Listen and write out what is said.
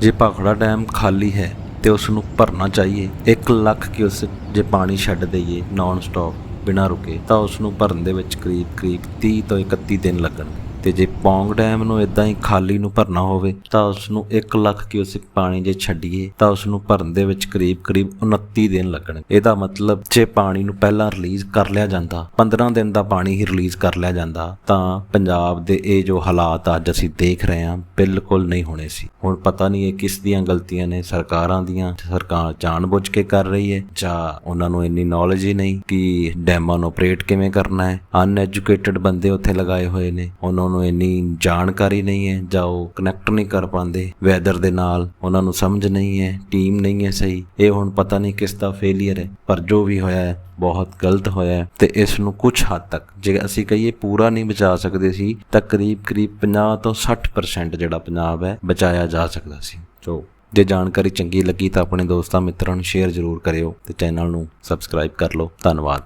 ਜੇ ਭਾਖੜਾ ਡੈਮ ਖਾਲੀ ਹੈ ਤੇ ਉਸ ਨੂੰ ਭਰਨਾ ਚਾਹੀਏ 1 ਲੱਖ ਕਿਊਸਕ ਜੇ ਪਾਣੀ ਛੱਡ ਦਈਏ ਨਾਨ ਸਟਾਪ ਬਿਨਾਂ ਰੁਕੇ, ਤਾਂ ਉਸ ਨੂੰ ਭਰਨ ਦੇ ਵਿੱਚ ਕਰੀਬ ਕਰੀਬ 30 ਤੋਂ 31 ਦਿਨ ਲੱਗਣਗੇ। ਤੇ ਜੇ ਪੌਂਗ ਡੈਮ ਨੂੰ ਇਦਾਂ ਹੀ ਖਾਲੀ ਨੂੰ ਭਰਨਾ ਹੋਵੇ, ਤਾਂ ਉਸ ਨੂੰ 1 ਲੱਖ ਕਿਊਸਿਕ ਪਾਣੀ ਜੇ ਛੱਡੀਏ, ਤਾਂ ਉਸ ਨੂੰ ਭਰਨ ਦੇ ਵਿੱਚ ਕਰੀਬ ਕਰੀਬ 29 ਦਿਨ ਲੱਗਣ। ਇਹਦਾ ਮਤਲਬ, ਜੇ ਪਾਣੀ ਨੂੰ ਪਹਿਲਾਂ ਰਿਲੀਜ਼ ਕਰ ਲਿਆ ਜਾਂਦਾ 15 ਦਿਨ ਦਾ ਪਾਣੀ ਹੀ ਰਿਲੀਜ਼ ਕਰ ਲਿਆ ਜਾਂਦਾ, ਤਾਂ ਪੰਜਾਬ ਦੇ ਇਹ ਜੋ ਹਾਲਾਤ ਅੱਜ ਅਸੀਂ ਦੇਖ ਰਹੇ ਹਾਂ, ਬਿਲਕੁਲ ਨਹੀਂ ਹੋਣੇ ਸੀ। ਹੁਣ ਪਤਾ ਨਹੀਂ ਇਹ ਕਿਸ ਦੀਆਂ ਗਲਤੀਆਂ ਨੇ, ਸਰਕਾਰਾਂ ਦੀਆਂ, ਸਰਕਾਰ ਜਾਣਬੁੱਝ ਕੇ ਕਰ ਰਹੀ ਹੈ, ਜਾਂ ਉਹਨਾਂ ਨੂੰ ਇੰਨੀ ਨੌਲੇਜ ਹੀ ਨਹੀਂ ਕਿ ਡੈਮਾਂ ਨੂੰ ਆਪਰੇਟ ਕਿਵੇਂ ਕਰਨਾ ਹੈ। ਅਨਐਜੂਕੇਟਿਡ ਬੰਦੇ ਉੱਥੇ ਲਗਾਏ ਹੋਏ ਨੇ, ਉਹਨਾਂ ਨੂੰ ਇੰਨੀ ਜਾਣਕਾਰੀ ਨਹੀਂ ਹੈ ਜਾਂ ਉਹ ਕਨੈਕਟ ਨਹੀਂ ਕਰ ਪਾਉਂਦੇ ਵੈਦਰ ਦੇ ਨਾਲ, ਉਹਨਾਂ ਨੂੰ ਸਮਝ ਨਹੀਂ ਹੈ ਟੀਮ ਨਹੀਂ ਹੈ ਸਹੀ, ਇਹ ਹੁਣ ਪਤਾ ਨਹੀਂ ਕਿਸ ਦਾ ਫੇਲਿਅਰ ਹੈ, ਪਰ ਜੋ ਵੀ ਹੋਇਆ ਹੈ, ਬਹੁਤ ਗਲਤ ਹੋਇਆ ਹੈ ਤੇ ਇਸ ਨੂੰ ਕੁਝ ਹੱਦ ਤੱਕ, ਜੇ ਅਸੀਂ ਕਹੀਏ ਪੂਰਾ ਨਹੀਂ ਬਚਾ ਸਕਦੇ ਸੀ, ਤਾਂ ਕਰੀਬ ਕਰੀਬ 50 ਤੋਂ 60% ਜਿਹੜਾ ਪੰਜਾਬ ਹੈ, ਬਚਾਇਆ ਜਾ ਸਕਦਾ ਸੀ। ਸੋ, ਜੇ ਜਾਣਕਾਰੀ ਚੰਗੀ ਲੱਗੀ ਤਾਂ ਆਪਣੇ ਦੋਸਤਾਂ ਮਿੱਤਰਾਂ ਨੂੰ ਸ਼ੇਅਰ ਜ਼ਰੂਰ ਕਰਿਓ ਤੇ ਚੈਨਲ ਨੂੰ ਸਬਸਕ੍ਰਾਈਬ ਕਰ ਲਓ। ਧੰਨਵਾਦ।